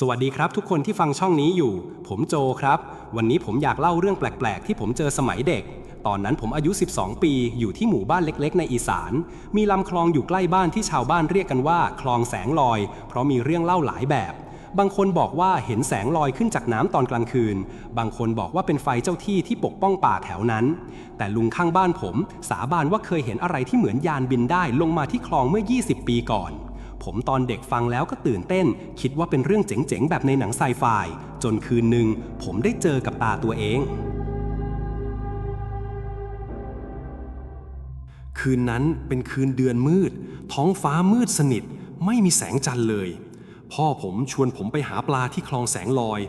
สวัสดีครับทุกคนที่ฟังช่องนี้อยู่ ผมโจครับ วันนี้ผมอยากเล่าเรื่องแปลก ๆ ที่ผมเจอสมัยเด็ก ตอนนั้นผมอายุ 12 ปี อยู่ที่หมู่บ้านเล็ก ๆ ในอีสาน มีลำคลองอยู่ใกล้บ้านที่ชาวบ้านเรียกกันว่า คลองแสงลอย เพราะมีเรื่องเล่าหลายแบบ บางคนบอกว่าเห็นแสงลอยขึ้นจากน้ำตอนกลางคืน บางคนบอกว่าเป็นไฟเจ้าที่ที่ปกป้องป่าแถวนั้น แต่ลุงข้างบ้านผม สาบานว่าเคยเห็นอะไรที่เหมือนยานบินได้ลงมาที่คลองเมื่อ 20 ปีก่อน ผมตอนเด็กฟังแล้วก็ตื่นเต้น คิดว่าเป็นเรื่องเจ๋งๆ แบบในหนังไซไฟ จนคืนหนึ่งผมได้เจอกับตาตัวเอง คืนนั้นเป็นคืนเดือนมืด ท้องฟ้ามืดสนิท ไม่มีแสงจันทร์เลย พ่อผมชวนผมไปหาปลาที่คลองแสงลอย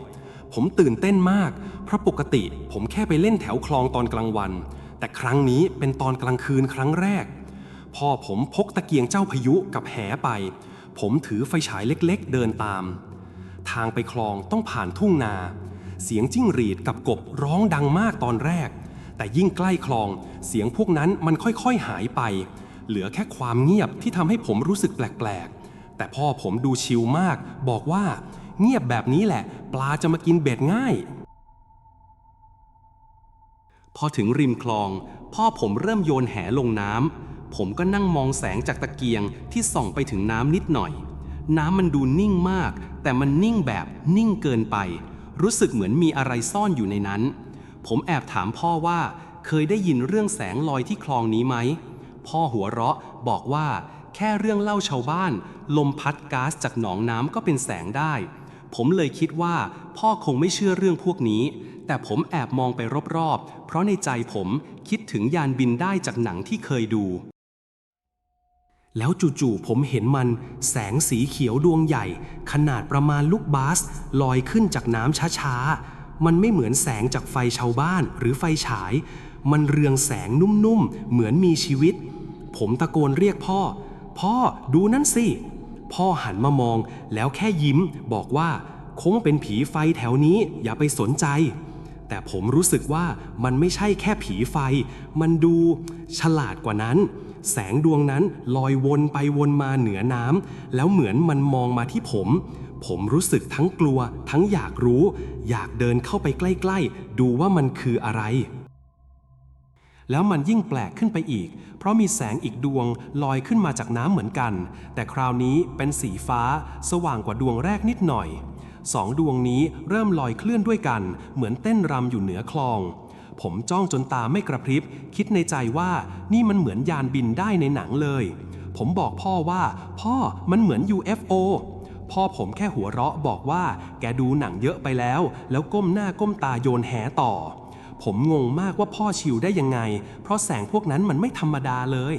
ผมตื่นเต้นมาก เพราะปกติผมแค่ไปเล่นแถวคลองตอนกลางวัน แต่ครั้งนี้เป็นตอนกลางคืนครั้งแรกพ่อผมพกตะเกียงเจ้าพายุกับแหไป ผมถือไฟฉายเล็กๆ เดินตาม ทางไปคลองต้องผ่านทุ่งนา เสียงจิ้งหรีดกับกบร้องดังมากตอนแรก แต่ยิ่งใกล้คลอง เสียงพวกนั้นมันค่อยๆหายไป เหลือแค่ความเงียบที่ทำให้ผมรู้สึกแปลกๆ แต่พ่อผมดูชิลมาก บอกว่า เงียบแบบนี้แหละ ปลาจะมากินเบ็ดง่าย พอถึงริมคลอง พ่อผมเริ่มโยนแหลงน้ำ ผมก็นั่งมองแสงจากตะเกียงที่ส่องไปถึงน้ำนิดหน่อย น้ำมันดูนิ่งมาก แต่มันนิ่งแบบนิ่งเกินไป รู้สึกเหมือนมีอะไรซ่อนอยู่ในนั้น ผมแอบถามพ่อว่า เคยได้ยินเรื่องแสงลอยที่คลองนี้ไหม พ่อหัวเราะบอกว่า แค่เรื่องเล่าชาวบ้าน ลมพัดก๊าซจากหนองน้ำก็เป็นแสงได้ ผมเลยคิดว่า พ่อคงไม่เชื่อเรื่องพวกนี้แต่ผมแอบมองไปรอบๆ เพราะในใจผมคิดถึงยานบินได้จากหนังที่เคยดู แล้วจู่ๆผมเห็นมันแสงสีเขียวดวงใหญ่ ขนาดประมาณลูกบาสลอยขึ้นจากน้ำช้าๆ มันไม่เหมือนแสงจากไฟชาวบ้านหรือไฟฉาย มันเรืองแสงนุ่มๆ เหมือนมีชีวิต ผมตะโกนเรียกพ่อ พ่อดูนั่นสิ พ่อหันมามองแล้วแค่ยิ้มบอกว่า คงเป็นผีไฟแถวนี้อย่าไปสนใจ แต่ผมรู้สึกว่ามันไม่ใช่แค่ผีไฟ มันดูฉลาดกว่านั้น แสงดวงนั้นลอยวนไปวนมาเหนือน้ำแล้วเหมือนมันมองมาที่ผม ผมรู้สึกทั้งกลัว ทั้งอยากรู้ อยากเดินเข้าไปใกล้ๆ ดูว่ามันคืออะไร แล้วมันยิ่งแปลกขึ้นไปอีก เพราะมีแสงอีกดวงลอยขึ้นมาจากน้ำเหมือนกัน แต่คราวนี้เป็นสีฟ้า สว่างกว่าดวงแรกนิดหน่อยสองดวงนี้เริ่มลอยเคลื่อนด้วยกัน เหมือนเต้นรำอยู่เหนือคลอง ผมจ้องจนตาไม่กระพริบ คิดในใจว่านี่มันเหมือนยานบินได้ในหนังเลย ผมบอกพ่อว่า พ่อมันเหมือน UFO พ่อผมแค่หัวเราะบอกว่า แกดูหนังเยอะไปแล้ว แล้วก้มหน้าก้มตาโยนแหต่อ ผมงงมากว่าพ่อชิวได้ยังไง เพราะแสงพวกนั้นมันไม่ธรรมดาเลย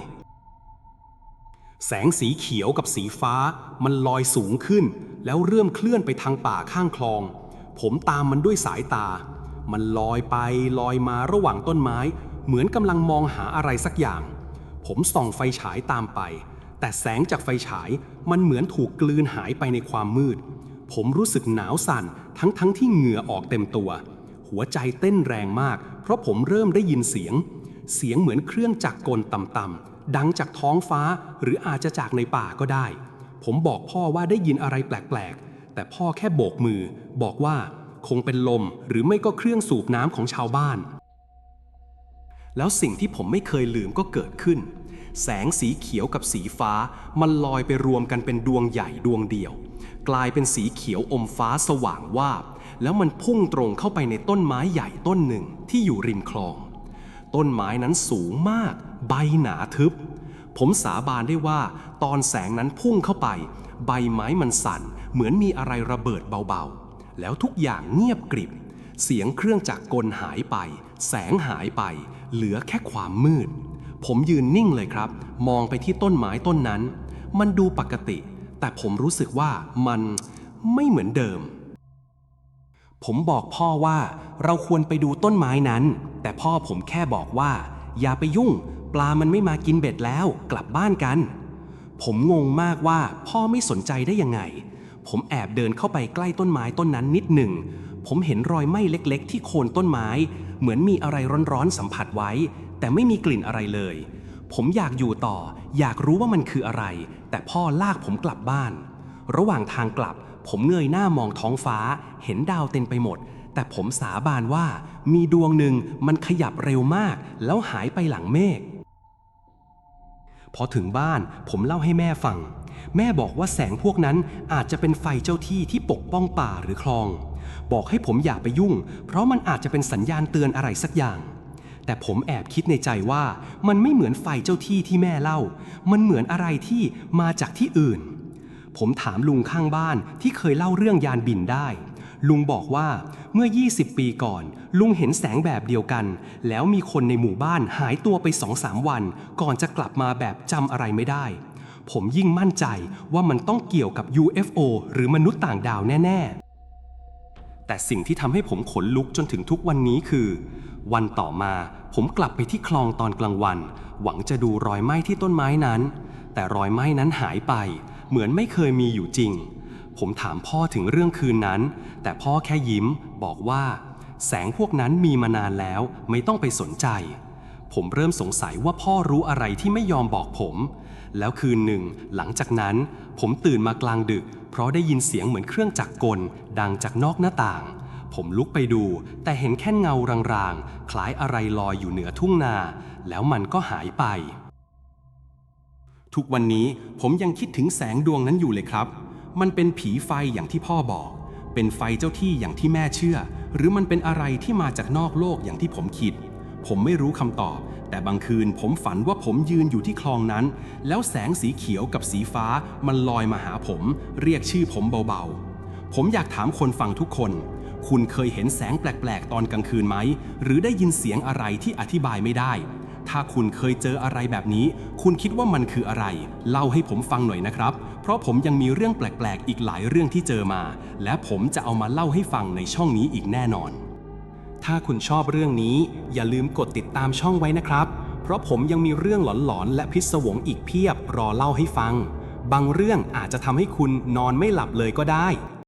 แสงสีเขียวกับสีฟ้า มันลอยสูงขึ้น แล้วเริ่มเคลื่อนไปทางป่าข้างคลอง ผมตามมันด้วยสายตา มันลอยไปลอยมาระหว่างต้นไม้ เหมือนกำลังมองหาอะไรสักอย่าง ผมส่องไฟฉายตามไป แต่แสงจากไฟฉายมันเหมือนถูกกลืนหายไปในความมืด ผมรู้สึกหนาวสั่นทั้งทั้งที่เหงื่อออกเต็มตัว หัวใจเต้นแรงมาก เพราะผมเริ่มได้ยินเสียง เสียงเหมือนเครื่องจักรกลต่ำๆดังจากท้องฟ้าหรืออาจจะจากในป่าก็ได้ ผมบอกพ่อว่าได้ยินอะไรแปลกๆ แต่พ่อแค่โบกมือบอกว่า คงเป็นลมหรือไม่ก็เครื่องสูบน้ำของชาวบ้าน แล้วสิ่งที่ผมไม่เคยลืมก็เกิดขึ้น แสงสีเขียวกับสีฟ้า มันลอยไปรวมกันเป็นดวงใหญ่ดวงเดียว กลายเป็นสีเขียวอมฟ้าสว่างวาบ แล้วมันพุ่งตรงเข้าไปในต้นไม้ใหญ่ต้นหนึ่งที่อยู่ริมคลอง ต้นไม้นั้นสูงมาก ใบหนาทึบ ผมสาบานได้ว่า ตอนแสงนั้นพุ่งเข้าไป ใบไม้มันสั่นเหมือนมีอะไรระเบิดเบาๆ แล้วทุกอย่างเงียบกริบ เสียงเครื่องจักรกลหายไป แสงหายไป เหลือแค่ความมืด ผมยืนนิ่งเลยครับ มองไปที่ต้นไม้ต้นนั้น มันดูปกติ แต่ผมรู้สึกว่ามันไม่เหมือนเดิม ผมบอกพ่อว่าเราควรไปดูต้นไม้นั้น แต่พ่อผมแค่บอกว่า อย่าไปยุ่ง ปลามันไม่มากินเบ็ดแล้ว กลับบ้านกัน ผมงงมากว่าพ่อไม่สนใจได้ยังไง ผมแอบเดินเข้าไปใกล้ต้นไม้ต้นนั้นนิดหนึ่ง ผมเห็นรอยไหม้เล็กๆ ที่โคนต้นไม้ เหมือนมีอะไรร้อนๆสัมผัสไว้ แต่ไม่มีกลิ่นอะไรเลย ผมอยากอยู่ต่อ อยากรู้ว่ามันคืออะไร แต่พ่อลากผมกลับบ้าน ระหว่างทางกลับ ผมเงยหน้ามองท้องฟ้า เห็นดาวเต็มไปหมด แต่ผมสาบานว่า มีดวงหนึ่งมันขยับเร็วมาก แล้วหายไปหลังเมฆ พอถึงบ้านผมเล่าให้แม่ฟัง แม่บอกว่าแสงพวกนั้นอาจจะเป็นไฟเจ้าที่ที่ปกป้องป่าหรือคลอง บอกให้ผมอย่าไปยุ่ง เพราะมันอาจจะเป็นสัญญาณเตือนอะไรสักอย่าง แต่ผมแอบคิดในใจว่ามันไม่เหมือนไฟเจ้าที่ที่แม่เล่า มันเหมือนอะไรที่มาจากที่อื่น ผมถามลุงข้างบ้านที่เคยเล่าเรื่องยานบินได้ ลุงบอกว่าเมื่อ 20 ปีก่อน ลุงเห็นแสงแบบเดียวกัน แล้วมีคนในหมู่บ้านหายตัวไปสองสามวัน ก่อนจะกลับมาแบบจำอะไรไม่ได้ ผมยิ่งมั่นใจว่ามันต้องเกี่ยวกับ UFO หรือมนุษย์ต่างดาวแน่ ๆ แต่สิ่งที่ทำให้ผมขนลุกจนถึงทุกวันนี้คือ วันต่อมาผมกลับไปที่คลองตอนกลางวัน หวังจะดูรอยไหม้ที่ต้นไม้นั้น แต่รอยไหม้นั้นหายไป เหมือนไม่เคยมีอยู่จริง ผมถามพ่อถึงเรื่องคืนนั้น แต่พ่อแค่ยิ้มบอกว่า แสงพวกนั้นมีมานานแล้วไม่ต้องไปสนใจ ผมเริ่มสงสัยว่าพ่อรู้อะไรที่ไม่ยอมบอกผม แล้วคืนหนึ่ง หลังจากนั้น ผมตื่นมากลางดึก เพราะได้ยินเสียงเหมือนเครื่องจักรกล ดังจากนอกหน้าต่าง ผมลุกไปดู แต่เห็นแค่เงารางๆ คล้ายอะไรลอยอยู่เหนือทุ่งนา แล้วมันก็หายไป ทุกวันนี้ผมยังคิดถึงแสงดวงนั้นอยู่เลยครับ มันเป็นผีไฟอย่างที่พ่อบอก เป็นไฟเจ้าที่อย่างที่แม่เชื่อ หรือมันเป็นอะไรที่มาจากนอกโลกอย่างที่ผมคิด ผมไม่รู้คำตอบ แต่บางคืนผมฝันว่าผมยืนอยู่ที่คลองนั้น แล้วแสงสีเขียวกับสีฟ้ามันลอยมาหาผม เรียกชื่อผมเบาๆ ผมอยากถามคนฟังทุกคน คุณเคยเห็นแสงแปลกๆ ตอนกลางคืนไหม หรือได้ยินเสียงอะไรที่อธิบายไม่ได้ ถ้าคุณเคยเจออะไรแบบนี้ คุณคิดว่ามันคืออะไร เล่าให้ผมฟังหน่อยนะครับ เพราะผมยังมีเรื่องแปลก ๆ อีกหลายเรื่องที่เจอมา และผมจะเอามาเล่าให้ฟังในช่องนี้อีกแน่นอน ถ้าคุณชอบเรื่องนี้ อย่าลืมกดติดตามช่องไว้นะครับ เพราะผมยังมีเรื่องหลอนๆ และพิศวงอีกเพียบรอเล่าให้ฟัง บางเรื่องอาจจะทำให้คุณนอนไม่หลับเลยก็ได้